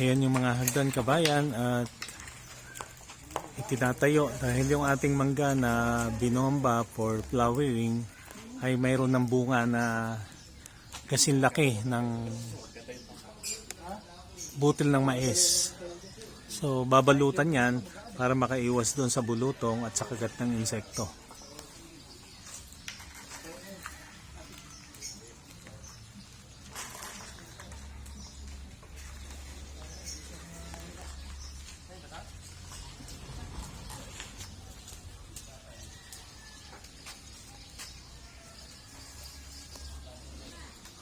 Ayan yung mga hagdan kabayan at itinatayo dahil yung ating mangga na binomba for flowering ay mayroon ng bunga na kasing laki ng butil ng mais. So babalutan yan para makaiwas doon sa bulutong at sa kagat ng insekto.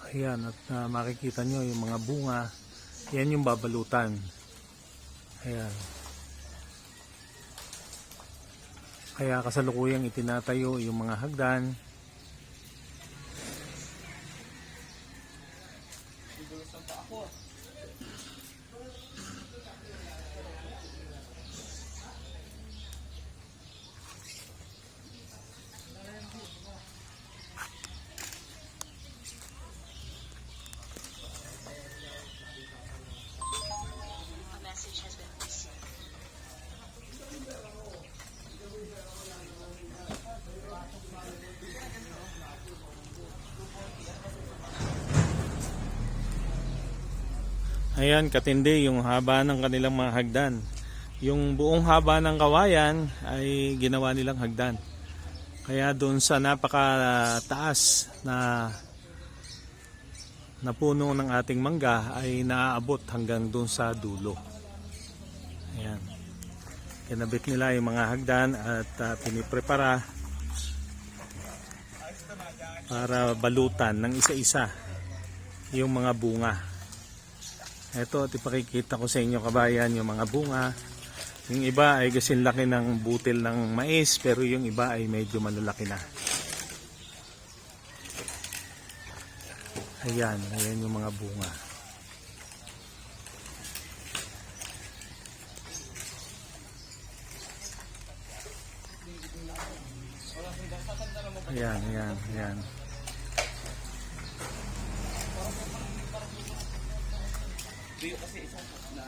Ayan, at ah, makikita nyo yung mga bunga. Yan yung babalutan. Ayan. Kaya kasalukuyang itinatayo yung mga hagdan. Ayan, katindi yung haba ng kanilang mga hagdan. Yung buong haba ng kawayan ay ginawa nilang hagdan. Kaya doon sa napakataas na na puno ng ating mangga ay naaabot hanggang doon sa dulo. Ayan. Kinabit nila yung mga hagdan at uh, piniprepara para balutan ng isa-isa yung mga bunga. Ito, at ipakikita ko sa inyo kabayan yung mga bunga. Yung iba ay kasing laki ng butil ng mais, pero yung iba ay medyo malalaki na. Ayan, ayan yung mga bunga. Ayan, ayan, ayan. Tuyo kasi isang na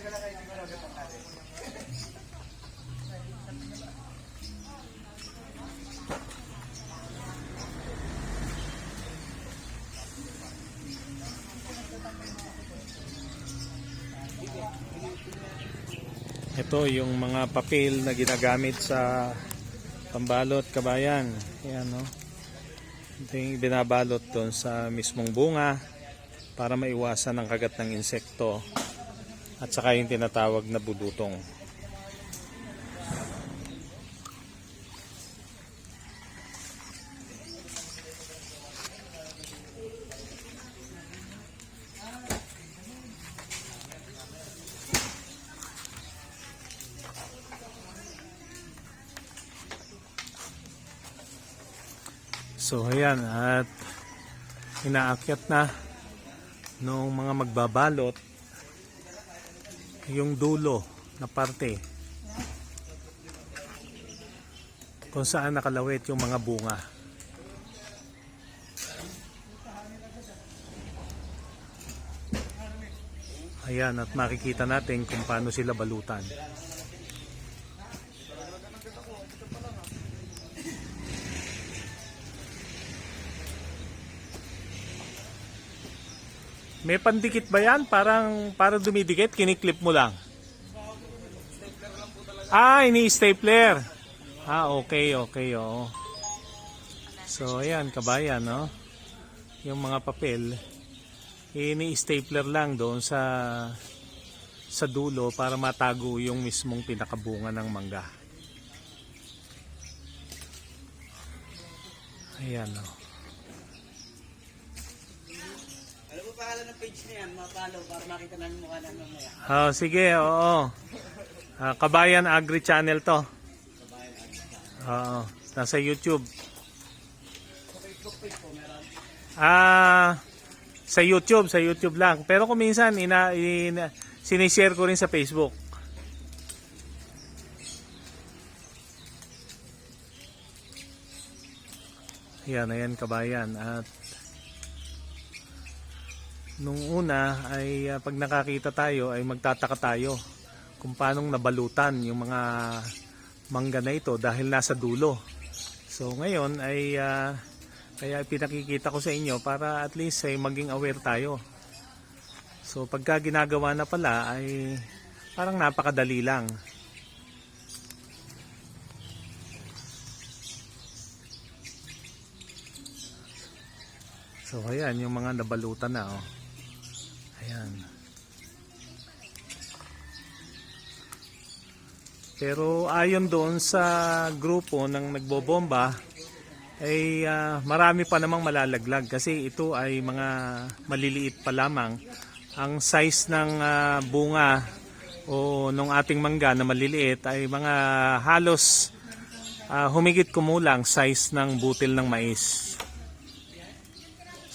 Ito yung mga papel na ginagamit sa pambalot kabayan. Ayan no. Ito yung binabalot doon sa mismong bunga para maiwasan ang kagat ng insekto at saka yung tinatawag na budutong. So ayan at inaakyat na nung mga magbabalot yung dulo na parte kung saan nakalawit yung mga bunga. Ayan at makikita natin kung paano sila balutan. May pandikit ba yan? Parang para dumidikit, kiniklip mo lang. Ah, ini-stapler. Ah, okay, okay, oo. So, ayan, kabayan, no? Yung mga papel, ini-stapler lang doon sa sa dulo para matago yung mismong pinakabunga ng mangga. Ayan, no? Alam mo pa, pangalan ng page na yan, mapalo para makita namin mukha namin mamaya. Oh, sige, oo. Ah, Kabayan Agri Channel to. Oo, nasa YouTube. Ah, sa YouTube, sa YouTube lang. Pero kung minsan ina, ina sinishare ko rin sa Facebook. Yan, ayan kabayan. At nung una ay ah, pag nakakita tayo ay magtataka tayo kung paanong nabalutan yung mga mangga na ito dahil nasa dulo. So ngayon ay ah, kaya pinakikita ko sa inyo para at least ay maging aware tayo. So pagka ginagawa na pala ay parang napakadali lang. So ayan yung mga nabalutan na oh. Ayan. Pero ayon doon sa grupo ng nagbobomba ay ah, marami pa namang malalaglag kasi ito ay mga maliliit pa lamang. Ang size ng ah, bunga o nung ating mangga na maliliit ay mga halos ah, humigit kumulang size ng butil ng mais.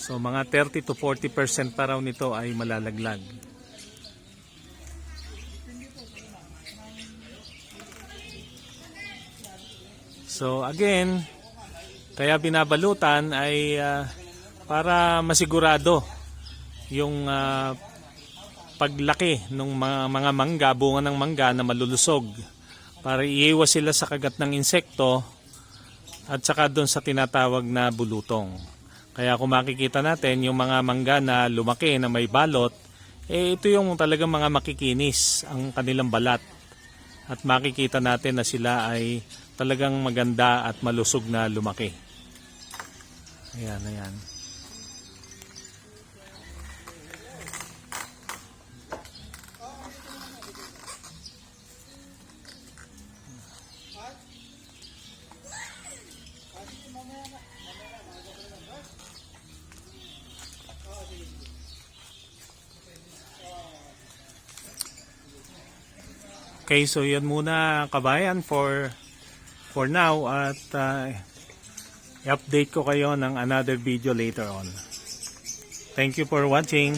So mga 30 to 40% pa raw nito ay malalaglag. So again, kaya binabalutan ay ah, para masigurado yung ah, paglaki ng mga, mga mangga, bunga ng mangga na malulusog para iiwas sila sa kagat ng insekto at saka doon sa tinatawag na bulutong. Kaya kung makikita natin yung mga mangga na lumaki na may balot, eh ito yung talagang mga makikinis ang kanilang balat. At makikita natin na sila ay talagang maganda at malusog na lumaki. Ayan, ayan. Okay, so yan muna kabayan for for now at uh, i-update ko kayo ng another video later on. Thank you for watching.